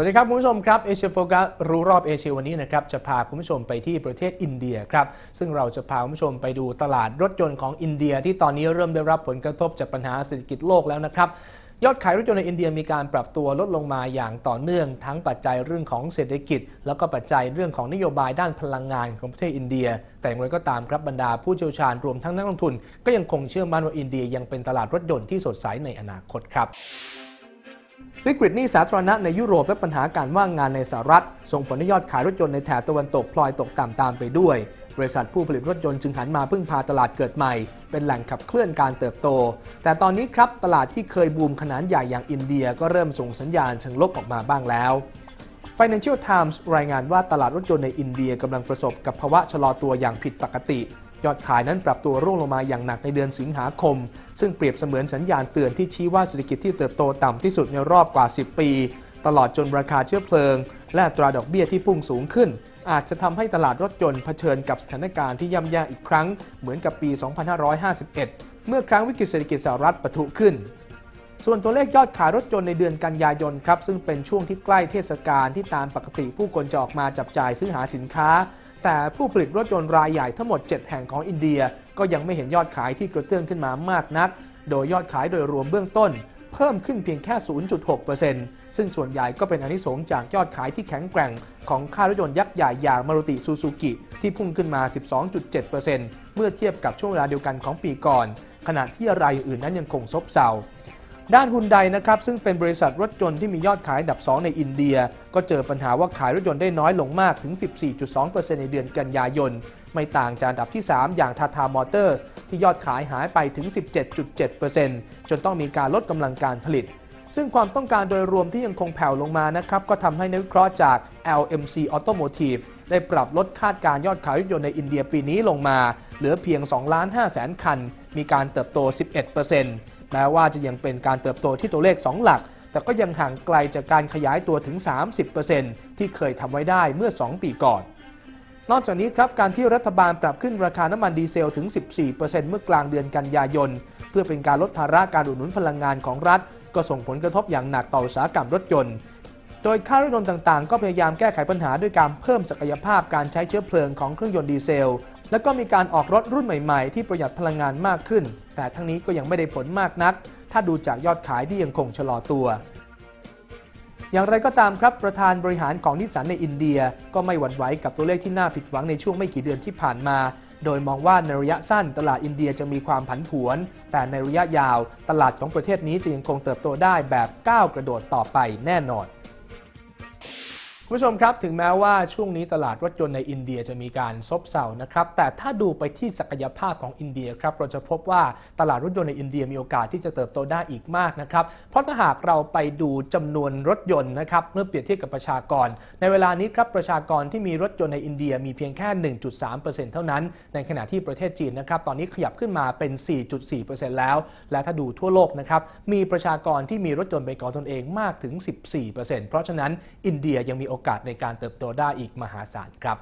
วัสดีครับ คุณผู้ชมครับเอเชียโฟกัสรู้รอบเอเชียวันนี้นะครับจะพาคุณผู้ชมไปที่ประเทศอินเดียครับซึ่งเราจะพาคุณผู้ชมไปดูตลาดรถยนต์ของอินเดีย ที่ตอนนี้เริ่มได้รับผลกระทบจากปัญหาเศรษฐกิจโลกแล้วนะครับยอดขายรถยนต์ในอินเดียมีการปรับตัวลดลงมาอย่างต่อเนื่อง ทั้งปัจจัยเรื่องของเศรษฐกิจ แล้วก็ปัจจัยเรื่องของนโยบายด้านพลังงานของประเทศอินเดีย แต่อย่างไรก็ตามครับบรรดาผู้เชี่ยวชาญรวมทั้งนักลงทุน ก็ยังคงเชื่อมั่นว่าอินเดียยังเป็นตลาดรถยนต์ที่สดใสในอนาคตครับ วิกฤตหนี้สาธารณะในยุโรปและปัญหาการว่างงานในสหรัฐ ส่งผลให้ยอดขายรถยนต์ในแถบตะวันตกพลอยตกต่ำตามไปด้วย บริษัทผู้ผลิตรถยนต์จึงหันมาพึ่งพาตลาดเกิดใหม่ เป็นแหล่งขับเคลื่อนการเติบโต แต่ตอนนี้ครับตลาดที่เคยบูมขนาดใหญ่อย่างอินเดียก็เริ่มส่งสัญญาณเชิงลบออกมาบ้างแล้ว Financial Times รายงานว่าตลาดรถยนต์ในอินเดียกำลังประสบกับภาวะชะลอตัวอย่างผิดปกติ ยอดขายนั้นปรับตัวร่วงลงมาอย่างหนักในเดือนสิงหาคม ซึ่งเปรียบเสมือนสัญญาณเตือนที่ชี้ว่าเศรษฐกิจที่เติบโตต่ำที่สุดในรอบกว่า 10 ปี ตลอดจนราคาเชื้อเพลิง และตราดอกเบี้ยที่พุ่งสูงขึ้น อาจจะทำให้ตลาดรถยนต์เผชิญกับสถานการณ์ที่ย่ำแย่อีกครั้ง เหมือนกับปี 2551 เมื่อครั้งวิกฤตเศรษฐกิจสหรัฐปะทุขึ้นส่วนตัวเลขยอดขายรถยนต์ในเดือนกันยายนครับ ซึ่งเป็นช่วงที่ใกล้เทศกาลที่ตามปกติผู้คนจะออกมาจับจ่ายซื้อหาสินค้า แต่ผู้ผลิตรถยนต์รายใหญ่ทั้งหมด 7 แห่งของอินเดีย ก็ยังไม่เห็นยอดขายที่กระเตื้องขึ้นมามากนัก โดยยอดขายโดยรวมเบื้องต้น เพิ่มขึ้นเพียงแค่ 0.6%ซึ่งส่วนใหญ่ก็เป็นอนิสงส์จากยอดขายที่แข็งแกร่ง ของค่ายรถยนต์ยักษ์ใหญ่อย่างมารุติซูซูกิที่พุ่งขึ้นมา 12.7%เมื่อเทียบกับช่วงเวลาเดียวกันของปีก่อน ขณะที่รายอื่นนั้นยังคงซบเซา ด้านฮุนไดนะครับซึ่งเป็นบริษัทรถยนต์ที่มียอดขายอันดับ 2 ในอินเดีย ก็เจอปัญหาว่าขายรถยนต์ได้น้อยลงมากถึง 14.2%ในเดือนกันยายน ไม่ต่างจากอันดับที่ 3 อย่างทาทามอเตอร์สที่ยอดขายหายไปถึง 17.7%จนต้องมีการลดกำลังการผลิต ซึ่งความต้องการโดยรวมที่ยังคงแผ่วลงมานะครับก็ทำให้นักวิเคราะห์จาก LMC Automotive ได้ปรับลดคาดการยอดขายรถยนต์ในอินเดียปีนี้ลงมา เหลือเพียง2ล้าน5แสนคัน มีการเติบโต 11% แม้ว่าจะยังเป็นการเติบโตที่ตัวเลข 2 หลัก แต่ก็ยังห่างไกลจากการขยายตัวถึง 30%ที่เคยทำไว้ได้เมื่อ 2 ปีก่อน นอกจากนี้ครับการที่รัฐบาลปรับขึ้นราคาน้ำมันดีเซลถึง 14%เมื่อกลางเดือนกันยายน เพื่อเป็นการลดภาระการอุดหนุนพลังงานของรัฐ ก็ส่งผลกระทบอย่างหนักต่ออุตสาหกรรมรถยนต์โดยค่ายรถยนต์ต่างๆ ก็พยายามแก้ไขปัญหาด้วยการเพิ่มศักยภาพการใช้เชื้อเพลิงของเครื่องยนต์ดีเซล และก็มีการออกรถรุ่นใหม่ๆ ที่ประหยัดพลังงานมากขึ้น แต่ทั้งนี้ก็ยังไม่ได้ผลมากนัก ถ้าดูจากยอดขายที่ยังคงชะลอตัว อย่างไรก็ตามครับประธานบริหารของนิสสันในอินเดีย ก็ไม่หวั่นไหวกับตัวเลขที่น่าผิดหวังในช่วงไม่กี่เดือนที่ผ่านมา โดยมองว่าในระยะสั้นตลาดอินเดียจะมีความผันผวน แต่ในระยะยาว ตลาดของประเทศนี้จะยังคงเติบโตได้แบบก้าวกระโดดต่อไปแน่นอน คุณผู้ชมครับ ถึงแม้ว่าช่วงนี้ตลาดรถยนต์ในอินเดียจะมีการซบเซานะครับ แต่ถ้าดูไปที่ศักยภาพของอินเดียครับเราจะพบว่าตลาดรถยนต์ในอินเดียมีโอกาสที่จะเติบโตได้อีกมากนะครับ เพราะถ้าหากเราไปดูจำนวนรถยนต์นะครับเมื่อเปรียบเทียบกับประชากร ในเวลานี้ครับประชากรที่มีรถยนต์ในอินเดียมีเพียงแค่ 1.3%เท่านั้น ในขณะที่ประเทศจีนนะครับตอนนี้ขยับขึ้นมาเป็น 4.4%แล้ว และถ้าดูทั่วโลกนะครับมีประชากรที่มีรถยนต์เป็นของตนเองมากถึง 14%เพราะฉะนั้นอินเดียยังมีโอกาสในการเติบโตได้อีกมหาศาลครับ